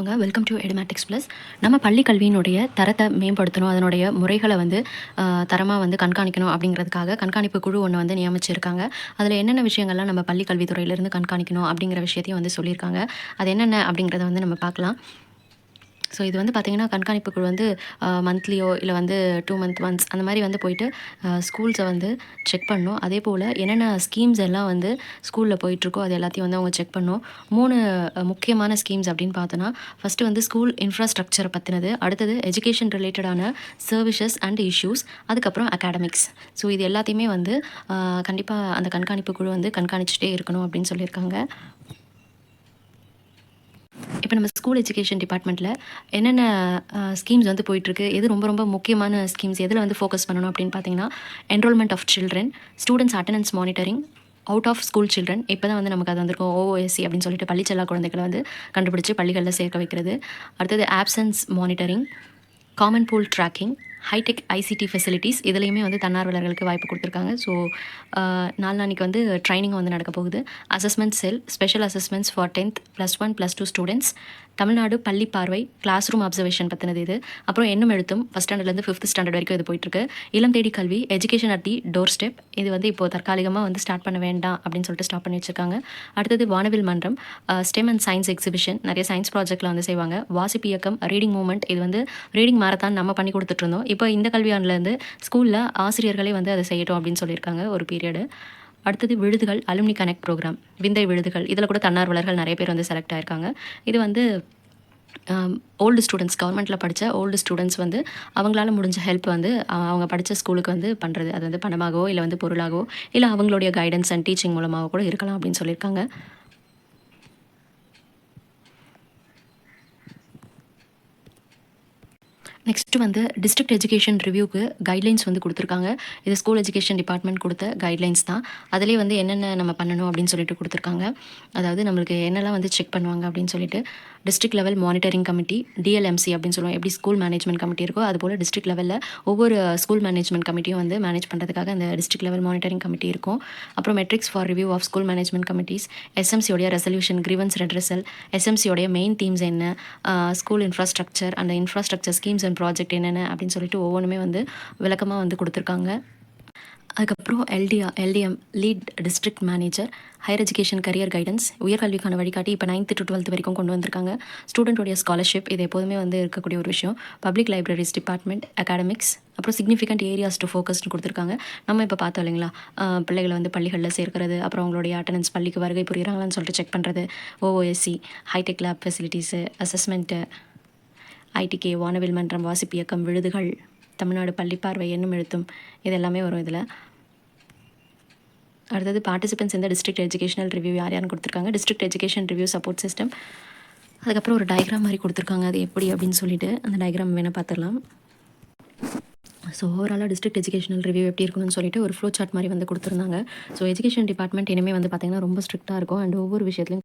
வாங்க welcome to Edumatics plus நம்ம பள்ளி கல்வியினுடைய தரத்தை மேம்படுத்தணும் அதனுடைய முறைகளை வந்து தரமாக வந்து கண்காணிக்கணும் அப்படிங்கிறதுக்காக கண்காணிப்பு குழு ஒன்று வந்து நியமிச்சிருக்காங்க. அதில் என்னென்ன விஷயங்கள்லாம் நம்ம பள்ளி கல்வித்துறையிலேருந்து கண்காணிக்கணும் அப்படிங்கிற விஷயத்தையும் வந்து சொல்லியிருக்காங்க. அது என்னென்ன அப்படிங்கிறத வந்து நம்ம பார்க்கலாம். ஸோ இது வந்து பார்த்திங்கன்னா கண்காணிப்பு குழு வந்து மந்த்லியோ இல்லை வந்து டூ மந்த் ஒன்ஸ் அந்த மாதிரி வந்து போயிட்டு ஸ்கூல்ஸை வந்து செக் பண்ணும். அதே போல் என்னென்ன ஸ்கீம்ஸ் எல்லாம் வந்து ஸ்கூலில் போயிட்டுருக்கோ அது எல்லாத்தையும் வந்து அவங்க செக் பண்ணும். மூணு முக்கியமான ஸ்கீம்ஸ் அப்படின்னு பார்த்தோன்னா ஃபஸ்ட்டு வந்து ஸ்கூல் இன்ஃப்ராஸ்ட்ரக்சரை பற்றினது அடுத்தது எஜுகேஷன் ரிலேட்டடான சர்வீசஸ் அண்ட் இஷ்யூஸ் அதுக்கப்புறம் அகாடமிக்ஸ் ஸோ இது எல்லாத்தையுமே வந்து கண்டிப்பாக அந்த கண்காணிப்பு குழு வந்து கண்காணிச்சுட்டே இருக்கணும் அப்படின்னு சொல்லியிருக்காங்க. இப்போ நம்ம ஸ்கூல் எஜுகேஷன் டிபார்ட்மெண்ட்டில் என்னென்ன ஸ்கீம்ஸ் வந்து போயிட்டுருக்கு எது ரொம்ப ரொம்ப முக்கியமான ஸ்கீம்ஸ் எதில் வந்து ஃபோக்கஸ் பண்ணணும் அப்படின்னு பார்த்தீங்கன்னா enrolment of children students attendance monitoring out of school children இப்போ தான் வந்து நமக்கு அது வந்திருக்கும் ஓஓஎஸ்சி அப்படின்னு சொல்லிட்டு பள்ளிச்செல்லா குழந்தைகளை வந்து கண்டுபிடிச்சி பள்ளிகளில் சேர்க்க வைக்கிறது. அடுத்தது absence monitoring common pool tracking hitech ICT facilities இதுலேயுமே வந்து தன்னார்வலர்களுக்கு வாய்ப்பு கொடுத்துருக்காங்க. ஸோ நாலு நாளைக்கு வந்து ட்ரைனிங் வந்து நடக்க போகுது. Assessment cell special assessments for tenth plus one plus two students Tamil Nadu பள்ளி பார்வை கிளாஸ் ரூம் அப்சர்வேஷன் பற்றினது இது. அப்புறம் என்னும் எழுத்தும் ஃபஸ்ட் ஸ்டாண்டர்ட்லேருந்து ஃபிஃப்த் ஸ்டாண்டர்ட் வரைக்கும் இது போயிட்டுருக்கு. இளம் தேடி கல்வி education at the door step இது வந்து இப்போ தற்காலிகமாக வந்து ஸ்டார்ட் பண்ண வேண்டாம் அப்படின்னு சொல்லிட்டு ஸ்டாப் பண்ணி வச்சிருக்காங்க. அடுத்தது வானவில் மன்றம். ஸ்டெம் அண்ட் சயின்ஸ் எக்ஸிபிஷன் நிறைய சயின்ஸ் ப்ராஜெக்ட்டில் வந்து செய்வாங்க. வாசிப்பு இயக்கம் ரீடிங் மூமெண்ட் இது வந்து ரீடிங் மாரத்தான் நம்ம பண்ணி கொடுத்துட்டு இருந்தோம். இப்போ இந்த கல்வியாண்டிலேருந்து ஸ்கூலில் ஆசிரியர்களே வந்து அதை செய்யட்டும் அப்படின்னு சொல்லியிருக்காங்க ஒரு பீரியடு அடுத்தது விழுதுகள் அலுமினி கனெக்ட் ப்ரோக்ராம் விந்தை விழுதுகள் இதில் கூட தன்னார்வலர்கள் நிறைய பேர் வந்து செலக்ட் ஆயிருக்காங்க. இது வந்து ஓல்டு ஸ்டூடெண்ட்ஸ் கவர்மெண்ட்டில் படித்த ஓல்டு ஸ்டூடெண்ட்ஸ் வந்து அவங்களால முடிஞ்ச ஹெல்ப் வந்து அவங்க படித்த ஸ்கூலுக்கு வந்து பண்ணுறது அது வந்து பணமாகவோ இல்லை வந்து பொருளாகவோ இல்லை அவங்களுடைய கைடன்ஸ் அண்ட் டீச்சிங் மூலமாக கூட இருக்கலாம் அப்படின்னு சொல்லியிருக்காங்க. நெக்ஸ்ட் வந்து டிஸ்ட்ரிக்ட் எஜுகேஷன் ரிவ்யூக்கு கைட்லைன்ஸ் வந்து கொடுத்துருக்காங்க. இது ஸ்கூல் எஜுகேஷன் டிபார்ட்மெண்ட் கொடுத்த கைட்லைன்ஸ் தான். அதிலே வந்து என்னென்ன நம்ம பண்ணணும் அப்படின்னு சொல்லிட்டு கொடுத்துருக்காங்க. அதாவது நம்மளுக்கு என்னெல்லாம் வந்து செக் பண்ணுவாங்க அப்படின்னு சொல்லிட்டு. District level monitoring committee DLMC அப்படின்னு சொல்லுவோம் எப்படி ஸ்கூல் மேனேஜ்மெண்ட் கமிட்டி இருக்கோ அதுபோல் டிஸ்ட்ரிக்ட் லெவலில் ஒவ்வொரு ஸ்கூல் மேனேஜ்மெண்ட் கமிட்டியும் வந்து மேனேஜ் பண்ணுறதுக்காக அந்த டிஸ்ட்ரிக்ட் லெவல் மானிட்டரிங் கமிட்டி இருக்கும். அப்புறம் matrix for review of school management committees எஸ்எம்சியோடைய resolution grievance redressal எஸ்எம்சியோடைய மெயின் தீம்ஸ் என்ன uh, ஸ்கூல் இன்ஃப்ராஸ்ட்ரக்சர் அந்த இன்ஃப்ராஸ்ட்ரக்சர் ஸ்கீம்ஸ் அண்ட் ப்ராஜெக்ட் என்னென்ன அப்படின்னு சொல்லிட்டு ஒவ்வொன்றுமே வந்து விளக்கமாக வந்து கொடுத்துருக்காங்க. அதுக்கப்புறம் எல்டிஆ LDM lead district manager higher education career guidance உயர்கல்விக்கான வழிகாட்டி இப்போ நைன்த்து டு டுவெல்த் வரைக்கும் கொண்டு வந்திருக்காங்க. ஸ்டூடெண்ட்டோடைய ஸ்காலர்ஷிப் இது எப்போதுமே வந்து இருக்கக்கூடிய ஒரு விஷயம். பப்ளிக் லைப்ரரிஸ் டிபார்ட்மெண்ட் அகாடமிக்ஸ் அப்புறம் சிக்னிஃபிகண்ட் ஏரியாஸ் டு ஃபோக்கஸ்னு கொடுத்துருக்காங்க. நம்ம இப்போ பார்த்தோம் இல்லைங்களா? பிள்ளைகளை வந்து பள்ளிகளில் சேர்க்கிறது அப்புறம் அவங்களுடைய அட்டண்டன்ஸ் பள்ளிக்கு வருகை புரியுறாங்களான்னு சொல்லிட்டு செக் பண்ணுறது O O S C hitech lab facilities assessment I T K வானவில் மன்றம் வாசிப்பு இயக்கம் விழுதுகள் தமிழ்நாடு பள்ளிப்பார்வை என்னும் எழுத்தும் இது எல்லாமே வரும் இதில். அடுத்தது பார்ட்டிசிபென்ட்ஸ் இந்த டிஸ்ட்ரிக்ட் எஜுகேஷனல் ரிவ்யூ யார் யாருன்னு கொடுத்துருக்காங்க? District education review support system அதுக்கப்புறம் ஒரு டயக்ராம் மாதிரி கொடுத்துருக்காங்க. அது எப்படி அப்படின்னு சொல்லிட்டு அந்த டயக்ராம் வேணால் பார்த்துடலாம். ஸோ ஓவராலாக டிஸ்ட்ரிக்ட் எஜுகேஷனல் ரிவ்யூ எப்படி இருக்கணும்னு சொல்லிட்டு ஒரு ஃப்ளோ சார்ட் மாதிரி வந்து கொடுத்துருந்தாங்க. ஸோ எஜுகேஷன் டிபார்ட்மெண்ட் இனிமேல் வந்து பார்த்திங்கன்னா ரொம்ப ஸ்ட்ரிக்டாக இருக்கும். அண்ட் ஒவ்வொரு விஷயத்துலையும்